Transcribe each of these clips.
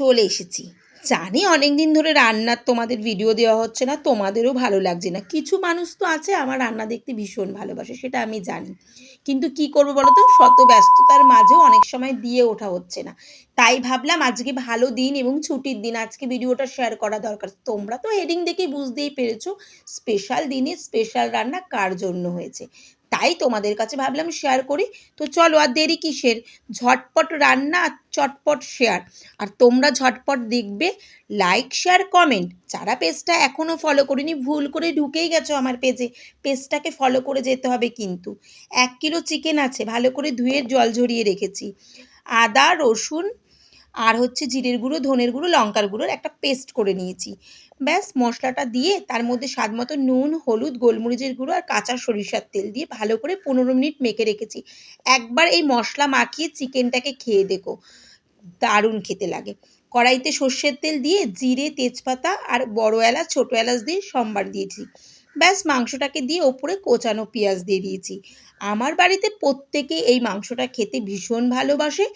চলে এসেছি। জানি অনেক দিন ধরে রান্নার তোমাদের ভিডিও দেওয়া হচ্ছে না, তোমাদেরও ভালো লাগছে না। কিছু মানুষ তো আছে আমার রান্না দেখতে ভীষণ ভালোবাসে, সেটা আমি জানি। কিন্তু কি করব বলো তো? শত ব্যস্ততার মাঝেও অনেক সময় দিয়ে ওঠা হচ্ছে না। তাই ভাবলাম আজকে ভালো দিন এবং ছুটির দিন, আজকে ভিডিওটা শেয়ার করা দরকার। তোমরা তো হেডিং দেখেই বুঝতেই পেরেছ স্পেশাল দিনে স্পেশাল রান্না কার জন্য হয়েছে? তাই তোমাদের কাছে ভাবলাম শেয়ার করি। তো চলো আর দেরি কিসের? ঝটপট রান্না চটপট শেয়ার আর তোমরা ঝটপট দেখবে লাইক শেয়ার কমেন্ট যারা পেজটা এখনও ফলো করিনি, ভুল করে ঢুকেই গেছো আমার পেজে পেজটাকে ফলো করে যেতে হবে কিন্তু। এক কিলো চিকেন আছে, ভালো করে ধুয়ে জল ঝরিয়ে রেখেছি। আদা, রসুন আর হচ্ছে জিরের গুঁড়ো, ধনের গুঁড়ো, লঙ্কার গুঁড়োর একটা পেস্ট করে নিয়েছি। ব্যাস, মশলাটা দিয়ে তার মধ্যে স্বাদ মতো নুন, হলুদ, গোলমরিচের গুঁড়ো আর কাঁচা সরিষার তেল দিয়ে ভালো করে পনেরো মিনিট মেখে রেখেছি। একবার এই মশলা মাখিয়ে চিকেনটাকে খেয়ে দেখো, দারুণ খেতে লাগে। কড়াইতে সর্ষের তেল দিয়ে জিরে, তেজপাতা আর বড় এলাচ, ছোটো এলাচ দিয়ে সম্বার দিয়েছি। ব্যাস মাংসটাকে দিয়ে ওপরে কোচানো পেঁয়াজ দিয়ে দিয়েছি। আমার বাড়িতে প্রত্যেকে এই মাংসটা খেতে ভীষণ ভালোবাসে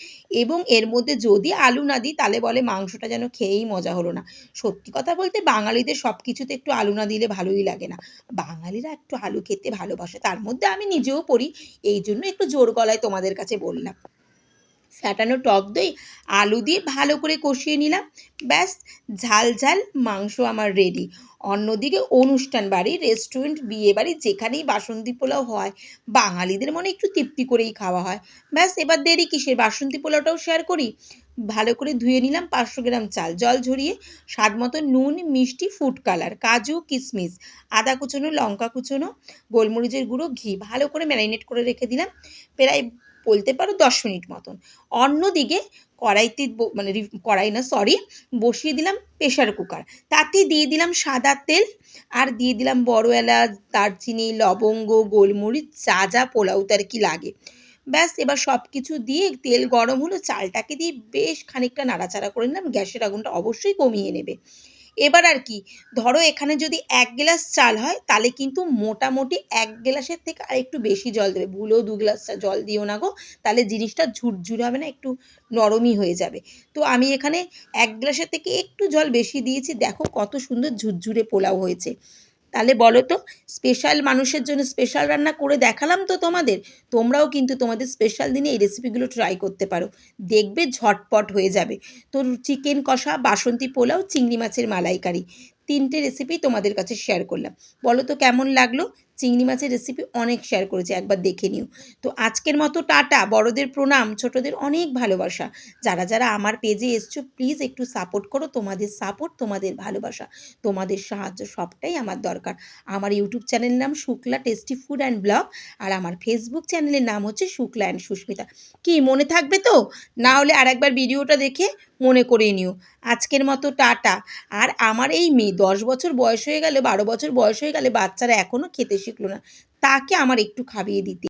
এবং এর মধ্যে যদি আলু না দিই তাহলে বলে মাংসটা যেন খেয়েই মজা হলো না। সত্যি কথা বলতে বাঙালিদের সব কিছুতে একটু আলু না দিলে ভালোই লাগে না। বাঙালিরা একটু আলু খেতে ভালোবাসে, তার মধ্যে আমি নিজেও পড়ি, এই জন্য একটু জোর গলায় তোমাদের কাছে বললাম। ফ্যাটানো টক দই, আলু দিয়ে ভালো করে কষিয়ে নিলাম। ব্যাস, ঝাল ঝাল মাংস আমার রেডি অন্যদিকে অনুষ্ঠান বাড়ি রেস্টুরেন্ট বিয়ে বাড়ি যেখানেই বাসন্তী পোলাও হয়, বাঙালিদের মনে একটু তৃপ্তি করেই খাওয়া হয়। ব্যাস, এবার দেরি কিসের? বাসন্তী পোলাওটাও শেয়ার করি। ভালো করে ধুয়ে নিলাম পাঁচশো গ্রাম চাল, জল ঝরিয়ে স্বাদ মতো নুন, মিষ্টি ফুড কালার কাজু কিশমিশ আদা কুচোনো, লঙ্কা কুচোনো, গোলমরিচের গুঁড়ো, ঘি, ভালো করে ম্যারিনেট করে রেখে দিলাম। প্রায় বলতে পারো দশ মিনিট মতন। অন্যদিকে কড়াইতে মানে কড়াই না সরি বসিয়ে দিলাম প্রেশার কুকার তাতে দিয়ে দিলাম সাদা তেল আর দিয়ে দিলাম বড় এলাচ, দারচিনি, লবঙ্গ, গোলমরিচ যা যা পোলাওতে আর কি লাগে। ব্যাস, এবার সব কিছু দিয়ে তেল গরম হলো, চালটাকে দিয়ে বেশ খানিকটা নাড়াচাড়া করে নিলাম। গ্যাসের আগুনটা অবশ্যই কমিয়ে নেবে। এবার আর কি, ধরো এখানে যদি এক গ্লাস চাল হয়, তাহলে কিন্তু মোটামুটি এক গ্লাসের থেকে আর একটু বেশি জল দেবে। ভুলেও দু গ্লাস জল দিও না গো, তাহলে জিনিসটা ঝুরঝুরে হবে না, একটু নরমই হয়ে যাবে। তো আমি এখানে এক গ্লাসের থেকে একটু জল বেশি দিয়েছি, দেখো কত সুন্দর ঝুরঝুরে পোলাও হয়েছে। তাহলে বলো তো স্পেশাল মানুষের জন্য স্পেশাল রান্না করে দেখালাম তো তোমাদের, তোমরাও কিন্তু তোমাদের স্পেশাল দিনে এই রেসিপিগুলো ট্রাই করতে পারো। দেখবে ঝটপট হয়ে যাবে। তো চিকেন কষা, বাসন্তী পোলাও, চিংড়ি মাছের মালাইকারি, তিনটে রেসিপি তোমাদের কাছে শেয়ার করলাম। বলো তো কেমন লাগল? চিংড়ি মাছের রেসিপি অনেক শেয়ার করেছি, একবার দেখে নিও। তো আজকের মতো টাটা, বড়দের প্রণাম, ছোটদের অনেক ভালোবাসা। যারা যারা আমার পেজে এসছো প্লিজ একটু সাপোর্ট করো, তোমাদের সাপোর্ট তোমাদের ভালোবাসা, তোমাদের সাহায্য সবটাই আমার দরকার। আমার ইউটিউব চ্যানেলের নাম Shukla tasty food and blog আর আমার ফেসবুক চ্যানেলের নাম হচ্ছে শুক্লা অ্যান্ড সুস্মিতা। কি, মনে থাকবে তো? না হলে আর একবার ভিডিওটা দেখে মনে করে নিও। আজকের মতো টাটা। আর আমার এই মেয়ে দশ বছর বয়স হয়ে গেলে, বারো বছর বয়স হয়ে গেলে বাচ্চারা এখনও খেতে শিখলো না। তাকে আমার একটু খাইয়ে দিতে।